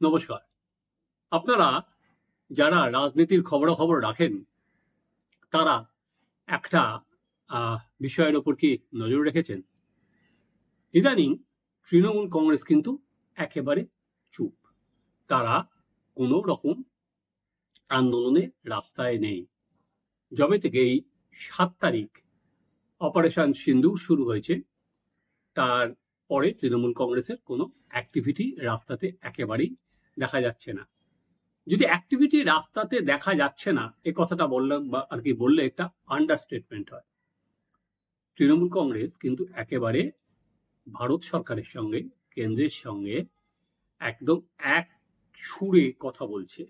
নমস্কার। আপনারা যারা রাজনীতির খবরাখবর রাখেন, তারা একটা বিষয়ের ওপর কি নজর রেখেছেন? ইদানিং তৃণমূল কংগ্রেস কিন্তু একেবারে চুপ। তারা কোনো রকম আন্দোলনে রাস্তায় নেই। যবে থেকে এই সাত তারিখ অপারেশন সিন্দুর শুরু হয়েছে, তার পরে তৃণমূল কংগ্রেসের কোনো অ্যাক্টিভিটি রাস্তাতে একেবারেই দেখা যাচ্ছে না। যদি অ্যাক্টিভিটি রাস্তাতে দেখা যাচ্ছে না, এ কথাটা বললে বা আর কি বললে একটা আন্ডারস্টেটমেন্ট হয়। তৃণমূল কংগ্রেস কিন্তু একেবারে ভারত সরকারের সঙ্গে, কেন্দ্রের সঙ্গে একদম এক সুরে কথা বলছে।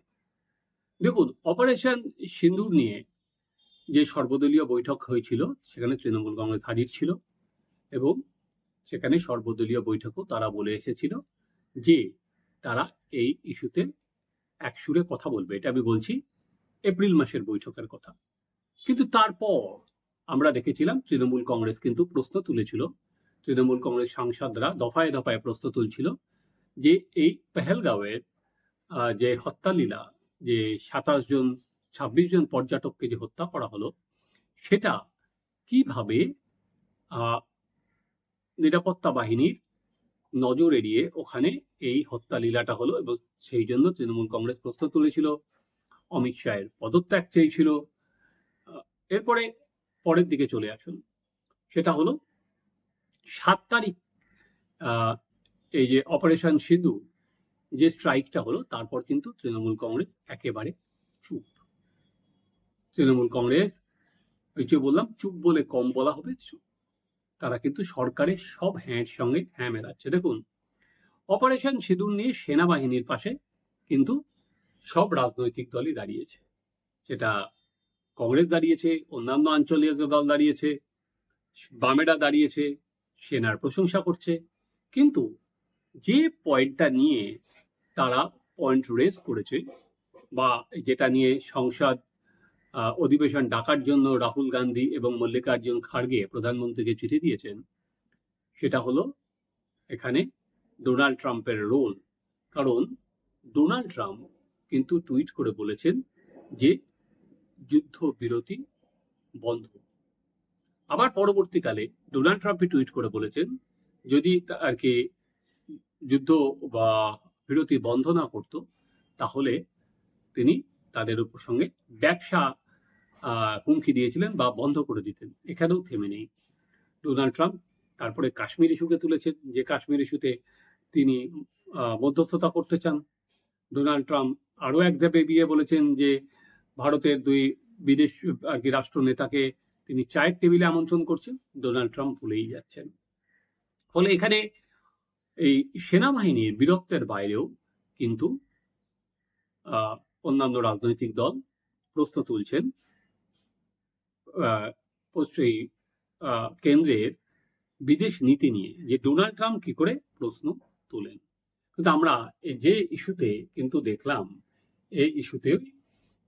দেখুন অপারেশন সিন্দুর নিয়ে যে সর্বদলীয় বৈঠক হয়েছিল, সেখানে তৃণমূল কংগ্রেস হাজির ছিল এবং সেখানে সর্বদলীয় বৈঠকও তারা বলে এসেছিল যে তারা এই ইস্যুতে এক সুরে কথা বলবে। এটা আমি বলছি এপ্রিল মাসের বৈঠকের কথা। কিন্তু তারপর আমরা দেখেছিলাম তৃণমূল কংগ্রেস কিন্তু প্রশ্ন তুলেছিল। তৃণমূল কংগ্রেস সাংসদরা দফায় দফায় প্রশ্ন তুলছিল যে এই পেহেলগাঁওয়ের যে হত্যালীলা, যে সাতাশ জন, ছাব্বিশ জন পর্যটককে যে হত্যা করা হলো, সেটা কীভাবে নিরাপত্তা বাহিনীর নজর এড়িয়ে ওখানে এই হত্যা লীলাটা হলো এবং সেই জন্য তৃণমূল কংগ্রেস প্রশ্ন তুলেছিল। অমিত শাহের পদত্যাগ চেয়েছিল। এরপরে পরের দিকে চলে আসুন। সেটা হলো সাত তারিখ এই যে অপারেশন সিধু যে স্ট্রাইকটা হলো, তারপর কিন্তু তৃণমূল কংগ্রেস একেবারে চুপ। তৃণমূল কংগ্রেস, ওই যে বললাম, চুপ বলে কম বলা হবে চুপ তারা কিন্তু সরকারের সব হ্যাঁর সঙ্গে হ্যাঁ মেলাচ্ছে। দেখুন, অপারেশন সিঁদুর নিয়ে সেনাবাহিনীর পাশে কিন্তু সব রাজনৈতিক দলই দাঁড়িয়েছে। সেটা কংগ্রেস দাঁড়িয়েছে, অন্যান্য আঞ্চলিক দল দাঁড়িয়েছে, বামেরা দাঁড়িয়েছে, সেনার প্রশংসা করছে। কিন্তু যে পয়েন্টটা নিয়ে তারা পয়েন্ট রেস করেছে বা যেটা নিয়ে সংসদ অধিবেশন ডাকার জন্য রাহুল গান্ধী এবং মল্লিকার্জুন খাড়গে প্রধানমন্ত্রীকে চিঠি দিয়েছেন। সেটা হলো এখানে ডোনাল্ড ট্রাম্পের রোল। কারণ ডোনাল্ড ট্রাম্প কিন্তু টুইট করে বলেছেন যে যুদ্ধ বিরতি বন্ধ। আবার পরবর্তীকালে ডোনাল্ড ট্রাম্পই টুইট করে বলেছেন, যদি আর কি যুদ্ধ বা বিরতি বন্ধ না করত, তাহলে তিনি তাদের উপর সঙ্গে ব্যবসা হুমকি দিয়েছিলেন বা বন্ধ করে দিতেন। এখানেও থেমে নেই। ডোনাল্ড ট্রাম্প তারপরে কাশ্মীর ইস্যুকে তুলেছেন, যে কাশ্মীর ইস্যুতে তিনি মধ্যস্থতা করতে চান। ডোনাল্ড ট্রাম্প আরও এক ধাপে গিয়ে বলেছেন যে ভারতের দুই বিদেশ, আর কি রাষ্ট্র নেতাকে তিনি চায়ের টেবিলে আমন্ত্রণ করছেন। ডোনাল্ড ট্রাম্প ভুলেই যাচ্ছেন। ফলে এখানে এই সেনাবাহিনীর বীরত্বের বাইরেও কিন্তু অন্যান্য রাজনৈতিক দল প্রশ্ন তুলছেন সেই কেন্দ্রের বিদেশ নীতি নিয়ে যে ডোনাল্ড ট্রাম্প কি করে প্রশ্ন তোলেন। কিন্তু আমরা যে ইস্যুতে কিন্তু দেখলাম এই ইস্যুতে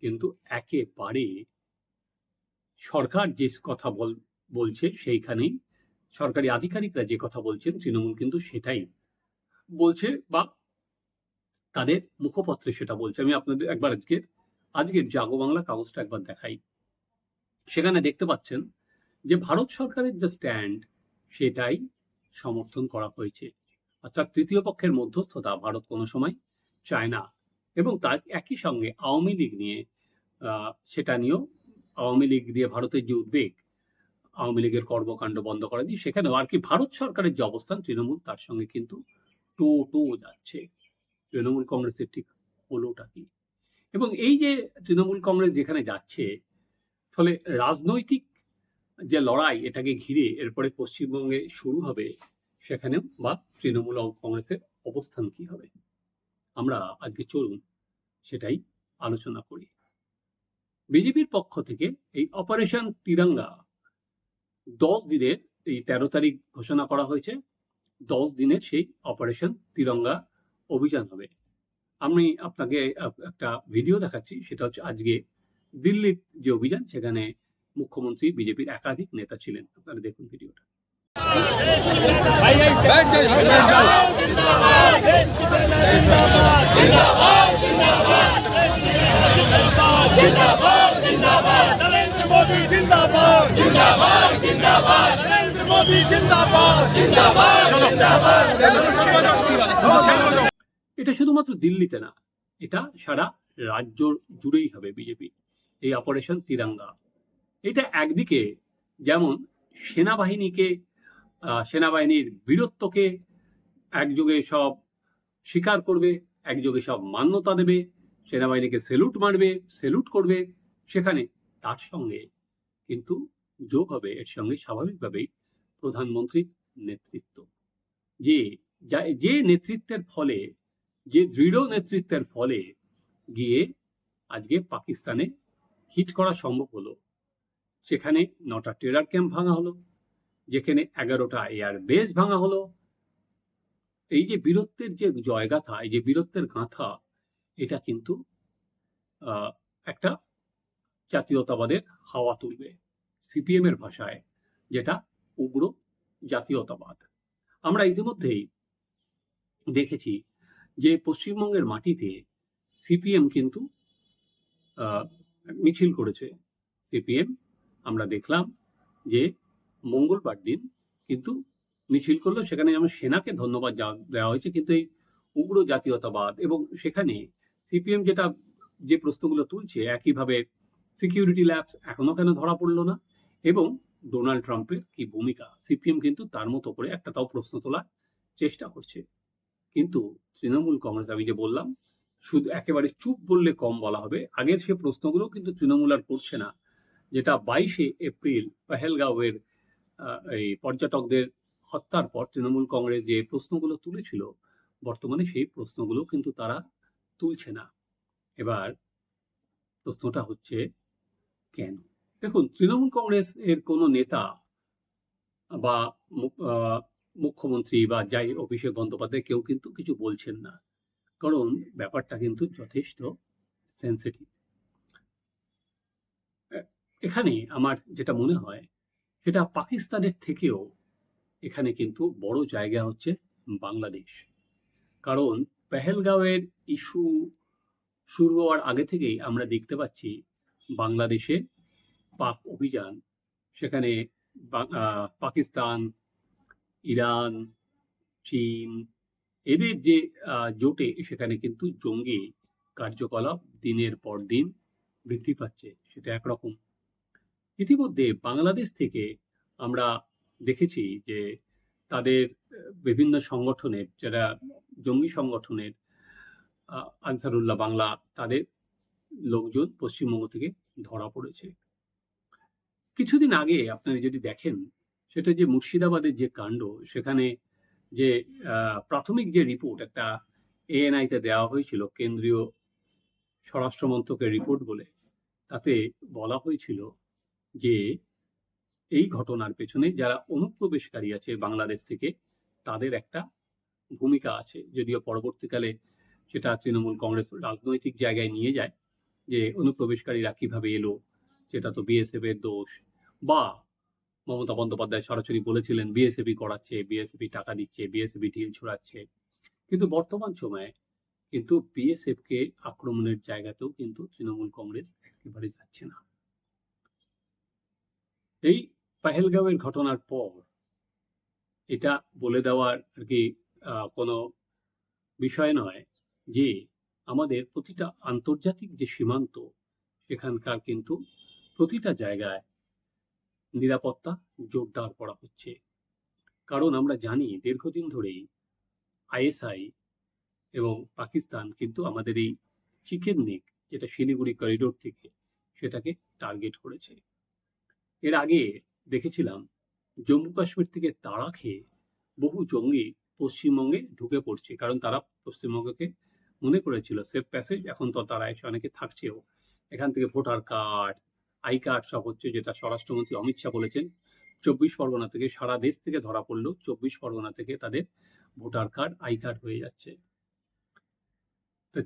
কিন্তু একেবারে সরকার যে কথা বল, বলছে সেইখানেই সরকারি আধিকারিকরা যে কথা বলছেন, তৃণমূল কিন্তু সেটাই বলছে বা তাদের মুখপত্রে সেটা বলছে। আমি আপনাদের একবার আজকের আজকের জাগো বাংলা কাগজটা একবার দেখাই। সেখানে দেখতে পাচ্ছেন যে ভারত সরকারের যে স্ট্যান্ড, সেটাই সমর্থন করা হয়েছে। অর্থাৎ তৃতীয় পক্ষের মধ্যস্থতা ভারত কোনো সময় চায় না এবং তার একই সঙ্গে আওয়ামী লীগ নিয়ে সেটা নিয়েও আওয়ামী লীগ দিয়ে ভারতের যে উদ্বেগ, আওয়ামী লীগের কর্মকাণ্ড বন্ধ করা দিয়ে সেখানেও আর কি ভারত সরকারের যে অবস্থান, তৃণমূল তার সঙ্গে কিন্তু টো টো যাচ্ছে। তৃণমূল কংগ্রেসের ঠিক হলোটা কি? এবং এই যে তৃণমূল কংগ্রেস যেখানে যাচ্ছে, ফলে রাজনৈতিক যে লড়াই এটাকে ঘিরে এরপরে পশ্চিমবঙ্গে শুরু হবে, সেখানেও বা তৃণমূল কংগ্রেসের অবস্থান কি হবে? আমরা আজকে চলুন সেটাই আলোচনা করি। বিজেপির পক্ষ থেকে এই অপারেশন তিরঙ্গা দশ দিনের এই তেরো তারিখ ঘোষণা করা হয়েছে। দশ দিনের সেই অপারেশন তিরঙ্গা অভিযান হবে আমি আপনাকে একটা ভিডিও দেখাচ্ছি সেটা হচ্ছে আজকে দিল্লির যে অভিযান সেখানে মুখ্যমন্ত্রী বিজেপির একাধিক নেতা ছিলেন আপনারা দেখুন ভিডিওটা এটা শুধুমাত্র দিল্লিতে না, এটা সারা রাজ্য জুড়েই হবে বিজেপি এই অপারেশন তিরাঙ্গা। এটা একদিকে যেমন সেনাবাহিনীকে সেনাবাহিনীর বীরত্বকে একযোগে সব স্বীকার করবে একযোগে সব মান্যতা দেবে, সেনাবাহিনীকে সেলুট মারবে সেলুট করবে সেখানে তার সঙ্গে। কিন্তু যোগ হবে, এর সঙ্গে স্বাভাবিকভাবেই প্রধানমন্ত্রীর নেতৃত্ব। যে যে নেতৃত্বের ফলে যে দৃঢ় নেতৃত্বের ফলে গিয়ে আজকে পাকিস্তানে হিট করা সম্ভব হলো। সেখানে নটা টেরার ক্যাম্প ভাঙা হলো, যেখানে এগারোটা এয়ার বেস ভাঙা হলো। এই যে বীরত্বের যে জয়গাথা, এই যে বীরত্বের গাঁথা, এটা কিন্তু একটা জাতীয়তাবাদের হাওয়া তুলবে সিপিএম এর ভাষায়, যেটা উগ্র জাতীয়তাবাদ। আমরা ইতিমধ্যেই দেখেছি যে পশ্চিমবঙ্গের মাটিতে সিপিএম কিন্তু মিছিল করেছে। সিপিএম, আমরা দেখলাম যে মঙ্গলবার দিন কিন্তু মিছিল করল। সেখানে যেমন সেনাকে ধন্যবাদ দেওয়া হয়েছে, কিন্তু এই উগ্র জাতীয়তাবাদ এবং সেখানে সিপিএম যেটা, যে প্রশ্নগুলো তুলছে, একইভাবে সিকিউরিটি ল্যাবস এখনও কেন ধরা পড়ল না? এবং ডোনাল্ড ট্রাম্পের কি ভূমিকা? সিপিএম কিন্তু তার মতো করে একটা তাও প্রশ্ন তোলার চেষ্টা করছে। কিন্তু তৃণমূল কংগ্রেস, আমি যে বললাম, শুধু একেবারে চুপ বললে কম বলা হবে। আগের সে প্রশ্নগুলো কিন্তু তৃণমূল আর করছে না। যেটা বাইশে এপ্রিল পেহেলগাঁওয়ের এই পর্যটকদের হত্যার পর তৃণমূল কংগ্রেস যে প্রশ্নগুলো তুলেছিল, বর্তমানে সেই প্রশ্নগুলো কিন্তু তারা তুলছে না। এবার প্রশ্নটা হচ্ছে, কেন? দেখুন, তৃণমূল কংগ্রেস এর কোনো নেতা বা মুখ্যমন্ত্রী বা যাই অভিষেক বন্দ্যোপাধ্যায় কেউ কিন্তু কিছু বলছেন না। কারণ ব্যাপারটা কিন্তু যথেষ্ট সেন্সিটিভ এখানে আমার যেটা মনে হয়, সেটা পাকিস্তানের থেকেও এখানে কিন্তু বড় জায়গা হচ্ছে বাংলাদেশ। কারণ পেহেলগাঁওয়ের ইস্যু শুরু হওয়ার আগে থেকেই আমরা দেখতে পাচ্ছি বাংলাদেশে পাক অভিযান, সেখানে পাকিস্তান ইরান, চীন, এদের যে জোটে সেখানে কিন্তু জঙ্গি কার্যকলাপ দিনের পর দিন বৃদ্ধি পাচ্ছে, সেটা একরকম। ইতিমধ্যে বাংলাদেশ থেকে আমরা দেখেছি যে তাদের বিভিন্ন সংগঠনের, যারা জঙ্গি সংগঠনের আনসারুল্লাহ বাংলা, তাদের লোকজন পশ্চিমবঙ্গ থেকে ধরা পড়েছে। কিছুদিন আগে আপনারা যদি দেখেন সেটা যে মুর্শিদাবাদের যে কাণ্ড, সেখানে যে প্রাথমিক যে রিপোর্ট একটা এএনআইতে দেওয়া হয়েছিল, কেন্দ্রীয় স্বরাষ্ট্র মন্ত্রকের রিপোর্ট বলে, তাতে বলা হয়েছিল যে এই ঘটনার পেছনে যারা অনুপ্রবেশকারী আছে বাংলাদেশ থেকে, তাদের একটা ভূমিকা আছে। যদিও পরবর্তীকালে সেটা তৃণমূল কংগ্রেস রাজনৈতিক জায়গায় নিয়ে যায়, যে অনুপ্রবেশকারীরা কীভাবে এলো, সেটা তো বিএসএফ এর দোষ, বা মমতা বন্দ্যোপাধ্যায় সরাসরি বলেছিলেন বিএসএফই করাচ্ছে বিএসএফই টাকা দিচ্ছে বিএসএফই ঢিল ছড়াচ্ছে। কিন্তু বর্তমান সময়ে কিন্তু বিএসএফ কে আক্রমণের জায়গাতেও কিন্তু তৃণমূল কংগ্রেস একেবারে যাচ্ছে না। এই পাহেলগাঁওয়ের ঘটনার পর এটা বলে দেওয়ার আর কি কোনো বিষয় নয় যে আমাদের প্রতিটা আন্তর্জাতিক যে সীমান্ত সেখানকার কিন্তু প্রতিটা জায়গায় নিরাপত্তা জোরদার করা হচ্ছে। কারণ আমরা জানি দীর্ঘদিন ধরেই আইএসআই এবং পাকিস্তান কিন্তু আমাদের এই চিকেন নেক, যেটা শিলিগুড়ি করিডোর থেকে সেটাকে টার্গেট করেছে। এর আগে দেখেছিলাম, জম্মু কাশ্মীর থেকে তাড়া খেয়ে বহু জঙ্গি পশ্চিমবঙ্গে ঢুকে পড়ছে, কারণ তারা পশ্চিমবঙ্গকে মনে করেছিল সেফ প্যাসেজ এখন তো তারা এসে অনেকে থাকছেও। এখান থেকে ভোটার কার্ড আই কার্ড সব হচ্ছে যেটা স্বরাষ্ট্রমন্ত্রী অমিত শাহ বলেছেন, চব্বিশ পরগনা থেকে সারা দেশ থেকে ধরা পড়লেও চব্বিশ পরগনা থেকে তাদের ভোটার কার্ড, আই কার্ড হয়ে যাচ্ছে।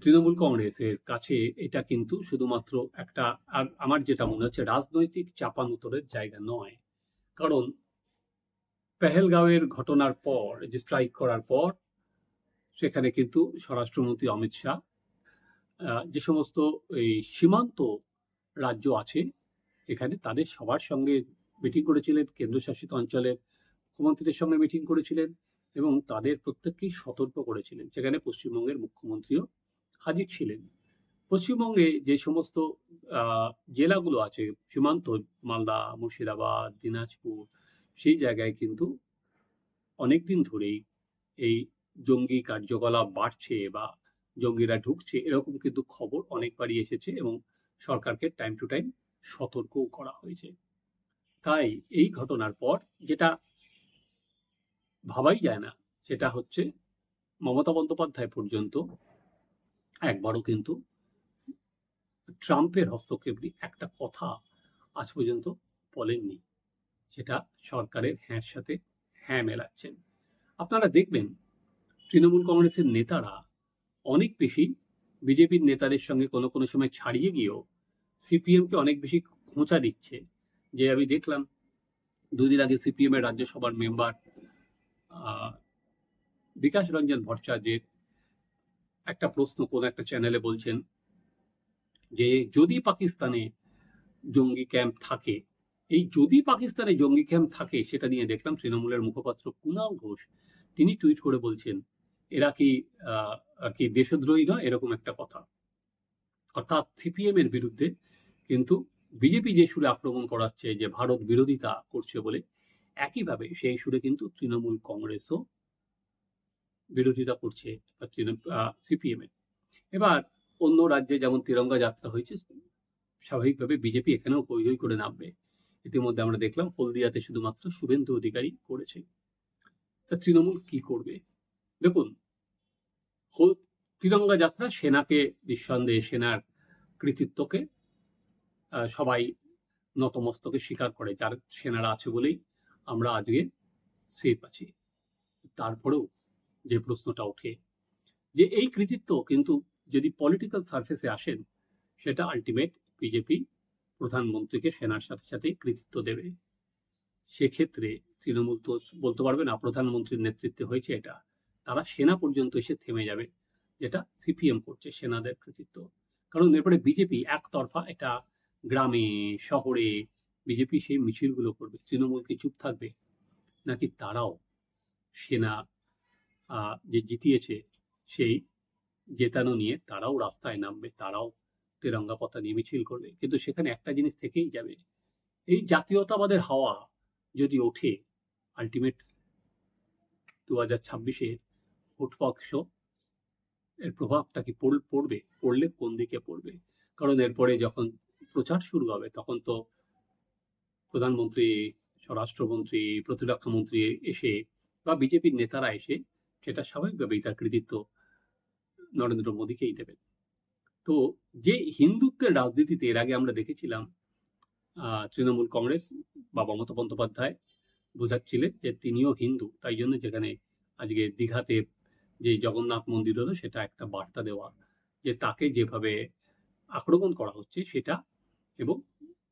তৃণমূল কংগ্রেসের কাছে এটা কিন্তু শুধুমাত্র একটা, আর আমার যেটা মনে হচ্ছে রাজনৈতিক চাপানুতরের জায়গা নয়। কারণ পেহেলগাঁওয়ের ঘটনার পর, যে স্ট্রাইক করার পর, সেখানে কিন্তু স্বরাষ্ট্রমন্ত্রী অমিত শাহ যে সমস্ত এই সীমান্ত রাজ্য আছে এখানে তাদের সবার সঙ্গে মিটিং করেছিলেন কেন্দ্রশাসিত অঞ্চলের মুখ্যমন্ত্রীদের সঙ্গে মিটিং করেছিলেন এবং তাদের প্রত্যেককেই সতর্ক করেছিলেন। সেখানে পশ্চিমবঙ্গের মুখ্যমন্ত্রীও হাজির ছিলেন। পশ্চিমবঙ্গে যে সমস্ত জেলাগুলো আছে, সীমান্ত, মালদা, মুর্শিদাবাদ, দিনাজপুর, সেই জায়গায় কিন্তু অনেকদিন ধরেই এই জঙ্গি কার্যকলাপ বাড়ছে বা জঙ্গিরা ঢুকছে, এরকম কিন্তু খবর অনেকবারই এসেছে এবং সরকারকে টাইম টু টাইম সতর্কও করা হয়েছে। তাই এই ঘটনার পর যেটা ভাবাই যায় না, সেটা হচ্ছে মমতা বন্দ্যোপাধ্যায় পর্যন্ত একবারও কিন্তু ট্রাম্পের হস্তক্ষেপ নিয়ে একটা কথা আজ পর্যন্ত বলেননি। সেটা সরকারের হ্যাঁর সাথে হ্যাঁ মেলাচ্ছেন। আপনারা দেখবেন তৃণমূল কংগ্রেসের নেতারা অনেক বেশি বিজেপির নেতাদের সঙ্গে কোনো কোনো সময় ছাড়িয়ে গিয়েও সিপিএমকে অনেক বেশি খোঁচা দিচ্ছে। যে আমি দেখলাম, দুদিন আগে সিপিএম এর রাজ্যসভার মেম্বার বিকাশ রঞ্জন ভট্টাচার্যের একটা প্রশ্ন কোন একটা চ্যানেলে বলছেন যে, যদি পাকিস্তানে জঙ্গি ক্যাম্প থাকে, এই যদি পাকিস্তানে জঙ্গি ক্যাম্প থাকে, সেটা নিয়ে দেখলাম তৃণমূলের মুখপাত্র কুনাল ঘোষ, তিনি টুইট করে বলছেন, এরা কি কি দেশদ্রোহী নয়? এরকম একটা কথা। অর্থাৎ সিপিএম এর বিরুদ্ধে কিন্তু বিজেপি যে সুরে আক্রমণ করাচ্ছে, যে ভারত বিরোধিতা করছে বলে, একইভাবে সেই সুরে কিন্তু তৃণমূল কংগ্রেসও বিরোধিতা করছে সিপিএম এর এবার অন্য রাজ্যে যেমন তিরঙ্গা যাত্রা হয়েছে, স্বাভাবিকভাবে বিজেপি এখানেও হৈ হৈ করে নামবে। ইতিমধ্যে আমরা দেখলাম হলদিয়াতে শুধুমাত্র শুভেন্দু অধিকারী করেছে। তা তৃণমূল কি করবে? দেখুন তিরঙ্গা যাত্রা, সেনাকে নিঃসন্দেহে সেনার কৃতিত্বকে সবাই নতমস্তকে স্বীকার করে, যার সেনারা আছে বলেই আমরা আজকে সেফ আছি। তারপরেও যে প্রশ্নটা ওঠে, যে এই কৃতিত্ব কিন্তু যদি পলিটিক্যাল সার্ফেসে আসেন, সেটা আলটিমেট বিজেপি প্রধানমন্ত্রীকে সেনার সাথে সাথে কৃতিত্ব দেবে। সেক্ষেত্রে তৃণমূল তো বলতে পারবে না, প্রধানমন্ত্রীর নেতৃত্বে হয়েছে এটা, তারা সেনা পর্যন্ত এসে থেমে যাবে। যেটা সিপিএম করছে সেনাদের কৃতিত্ব। কারণ এরপরে বিজেপি একতরফা এটা গ্রামে, শহরে বিজেপি সেই মিছিলগুলো করবে, তৃণমূল কি চুপ থাকবে? নাকি তারাও সেনা যে জিতিয়েছে সেই জেতানো নিয়ে তারাও রাস্তায় নামবে, তারাও তেরঙ্গা পতা নিয়ে মিছিল করবে। কিন্তু সেখানে একটা জিনিস থেকেই যাবে, এই জাতীয়তাবাদের হাওয়া যদি ওঠে আলটিমেট দু হাজার ছাব্বিশে ভোট এর প্রভাবটা কি পড়- পড়বে? পড়লে কোন দিকে পড়বে? কারণ এরপরে যখন প্রচার শুরু হবে, তখন তো প্রধানমন্ত্রী, স্বরাষ্ট্রমন্ত্রী প্রতিরক্ষা মন্ত্রী এসে বা বিজেপির নেতারা এসে সেটা স্বাভাবিকভাবেই তার কৃতিত্ব নরেন্দ্র মোদীকেই দেবেন। তো যে হিন্দুত্বের রাজনীতিতে এর আগে আমরা দেখেছিলাম তৃণমূল কংগ্রেস বা মমতা বন্দ্যোপাধ্যায় বোঝাচ্ছিলেন যে তিনিও হিন্দু, তাই জন্য যেখানে আজকে দীঘাতে যে জগন্নাথ মন্দির হলো, সেটা একটা বার্তা দেওয়া যে তাকে যেভাবে আক্রমণ করা হচ্ছে সেটা এবং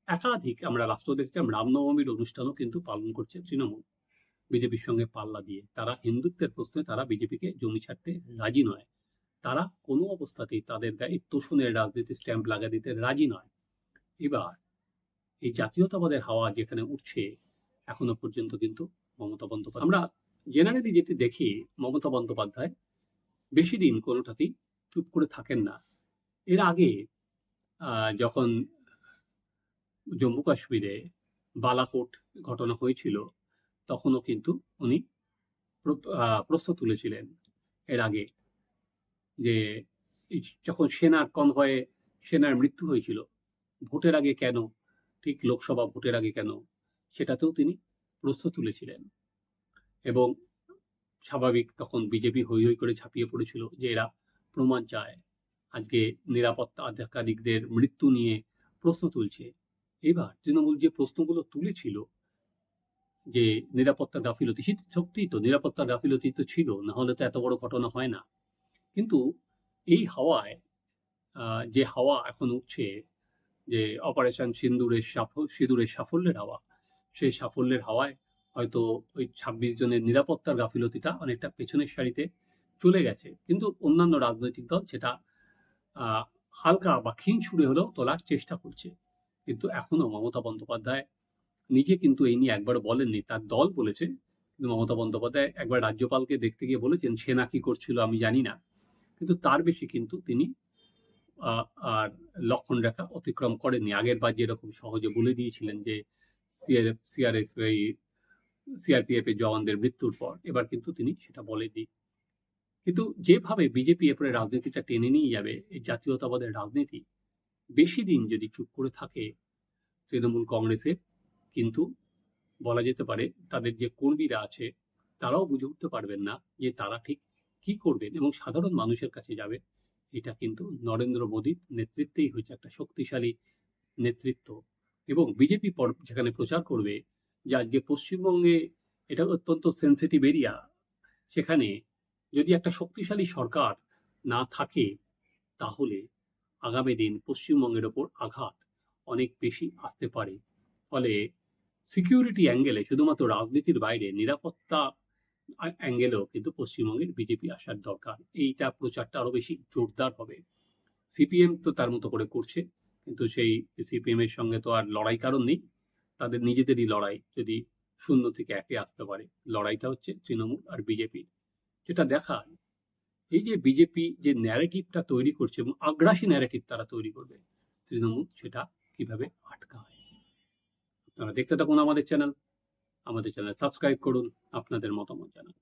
একাধিক আমরা রাষ্ট্র দেখছিলাম, রামনবমীর অনুষ্ঠানও কিন্তু পালন করছে তৃণমূল। বিজেপির সঙ্গে পাল্লা দিয়ে। তারা হিন্দুত্বের প্রশ্নে তারা বিজেপিকে জমি ছাড়তে রাজি নয়। তারা কোনো অবস্থাতেই তাদের গায়ে তোষণের রাজনীতি স্ট্যাম্প লাগা দিতে রাজি নয়। এবার এই জাতীয়তাবাদের হাওয়া যেখানে উঠছে, এখনও পর্যন্ত কিন্তু মমতা বন্দ্যোপাধ্যায় আমরা জেনারেলি যেটি দেখি, মমতা বন্দ্যোপাধ্যায়, বেশি দিন কোনোটাতেই চুপ করে থাকেন না। এর আগে যখন জম্মু কাশ্মীরে বালাকোট ঘটনা হয়েছিল, তখনও কিন্তু উনি প্রশ্ন তুলেছিলেন এর আগে যে যখন সেনার কনভয়ে সেনার মৃত্যু হয়েছিল, ভোটের আগে কেন, ঠিক লোকসভা ভোটের আগে কেন, সেটাতেও তিনি প্রশ্ন তুলেছিলেন। এবং স্বাভাবিক তখন বিজেপি হৈ হৈ করে ছাপিয়ে পড়েছিল যে এরা প্রমাণ চায়। আজকে নিরাপত্তা আধিকারিকদের মৃত্যু নিয়ে প্রশ্ন তুলছে। এবার তৃণমূল যে প্রশ্নগুলো তুলেছিল যে নিরাপত্তা গাফিলতি সত্যিই তো নিরাপত্তা গাফিলতি তো ছিল, না হলে তো এত বড় ঘটনা হয় না। কিন্তু এই হাওয়ায় যে হাওয়া এখন উঠছে যে অপারেশন সিন্দুরের সাফল্য সিঁদুরের সাফল্যের হাওয়া, সেই সাফল্যের হাওয়ায় হয়তো ওই ছাব্বিশ জনের নিরাপত্তার গাফিলতিটা অনেকটা পেছনের সারিতে চলে গেছে। কিন্তু অন্যান্য রাজনৈতিক দল সেটা হালকা বা ক্ষীণ সুরে হলেও তোলার চেষ্টা করছে। কিন্তু এখনও মমতা বন্দ্যোপাধ্যায় নিজে কিন্তু এই নিয়ে একবার বলেননি। তার দল বলেছে, কিন্তু মমতা বন্দ্যোপাধ্যায় একবার রাজ্যপালকে দেখতে গিয়ে বলেছেন সেনা কি করছিল আমি জানি না। কিন্তু তার বেশি কিন্তু তিনি আর লক্ষণ রেখা অতিক্রম করেননি। আগের বার যেরকম সহজে বলে দিয়েছিলেন যে সিআরএফ সিআরএফ এই সিআরপিএফ এর জওয়ানদের মৃত্যুর পর, এবার কিন্তু তিনি সেটা বলেননি। কিন্তু যেভাবে বিজেপি এরপরে রাজনীতিটা টেনে নিয়ে যাবে, এই জাতীয়তাবাদের রাজনীতি, বেশি দিন যদি চুপ করে থাকে তৃণমূল কংগ্রেসের কিন্তু বলা যেতে পারে তাদের যে কর্মীরা আছে, তারাও বুঝে উঠতে পারবেন না যে তারা ঠিক কি করবেন এবং সাধারণ মানুষের কাছে যাবে। এটা কিন্তু নরেন্দ্র মোদীর নেতৃত্বেই হয়েছে একটা শক্তিশালী নেতৃত্ব। এবং বিজেপি যেখানে প্রচার করবে যে আজকে পশ্চিমবঙ্গে এটা অত্যন্ত সেন্সিটিভ এরিয়া সেখানে যদি একটা শক্তিশালী সরকার না থাকে, তাহলে আগামী দিন পশ্চিমবঙ্গের ওপর আঘাত অনেক বেশি আসতে পারে। ফলে সিকিউরিটি অ্যাঙ্গেলে শুধুমাত্র রাজনীতির বাইরে নিরাপত্তা অ্যাঙ্গেলেও কিন্তু পশ্চিমবঙ্গের বিজেপি আসার দরকার। এইটা প্রচারটা আরও বেশি জোরদার হবে। সিপিএম তো তার মতো করে করছে, কিন্তু সেই সিপিএম এর সঙ্গে তো আর লড়াই কারণ নেই। তাদের নিজেদেরই লড়াই যদি শূন্য থেকে একে আসতে পারে। লড়াইটা হচ্ছে তৃণমূল আর বিজেপির যেটা দেখা এই যে বিজেপি যে ন্যারেটিভটা তৈরি করছে এবং আগ্রাসী ন্যারেটিভ তারা তৈরি করবে, তৃণমূল সেটা কীভাবে আটকায়? আপনারা দেখতে থাকুন আমাদের চ্যানেল আমাদের চ্যানেল সাবস্ক্রাইব করুন, আপনাদের মতামত জানান।